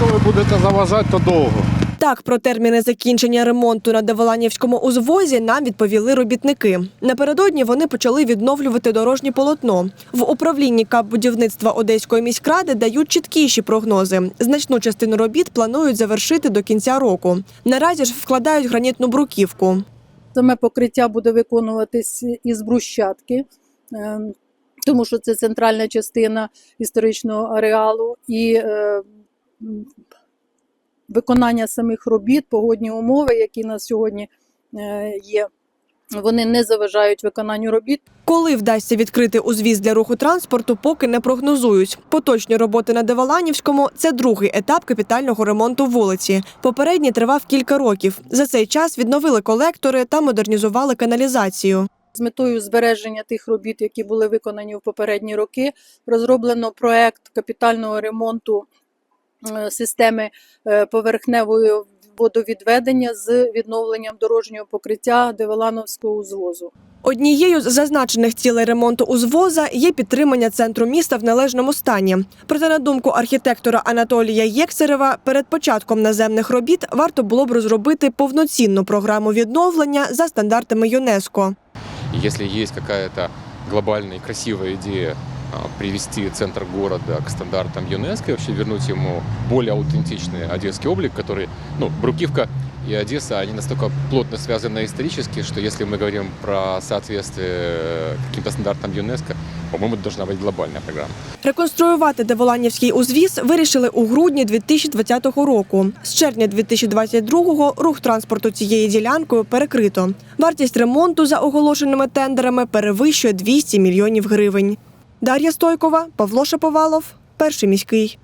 Якщо ви будете заважати, то довго. Так, про терміни закінчення ремонту на Деволанівському узвозі нам відповіли робітники. Напередодні вони почали відновлювати дорожнє полотно. В управлінні КАП будівництва Одеської міськради дають чіткіші прогнози. Значну частину робіт планують завершити до кінця року. Наразі ж вкладають гранітну бруківку. Саме покриття буде виконуватись із брусчатки, е, тому що це центральна частина історичного ареалу. І е, виконання самих робіт, погодні умови, які на сьогодні е, є, вони не заважають виконанню робіт. Коли вдасться відкрити узвіз для руху транспорту, поки не прогнозують. Поточні роботи на Деволанівському – це другий етап капітального ремонту вулиці. Попередній тривав кілька років. За цей час відновили колектори та модернізували каналізацію. З метою збереження тих робіт, які були виконані в попередні роки, розроблено проект капітального ремонту системи е, поверхневої водовідведення з відновленням дорожнього покриття Девелановського узвозу. Однією з зазначених цілей ремонту узвоза є підтримання центру міста в належному стані. Проте, на думку архітектора Анатолія Єксерева, перед початком наземних робіт варто було б розробити повноцінну програму відновлення за стандартами ЮНЕСКО. И Если есть какая-то глобальная и красивая идея а, привести центр города к стандартам ЮНЕСКО и вообще вернуть ему более аутентичный одесский облик, который, ну, Брукивка и Одесса, они настолько плотно связаны исторически, что если мы говорим про соответствие э, каким-то стандартам ЮНЕСКО, по-моему, это должна быть глобальная программа. Реконструювати Деволанівський узвіз вирішили у грудні 2020 року. З червня 2022-го рух транспорту цією ділянкою перекрито. Вартість ремонту за оголошеними тендерами перевищує 200 мільйонів гривень. Дар'я Стойкова, Павло Шаповалов, перший міський.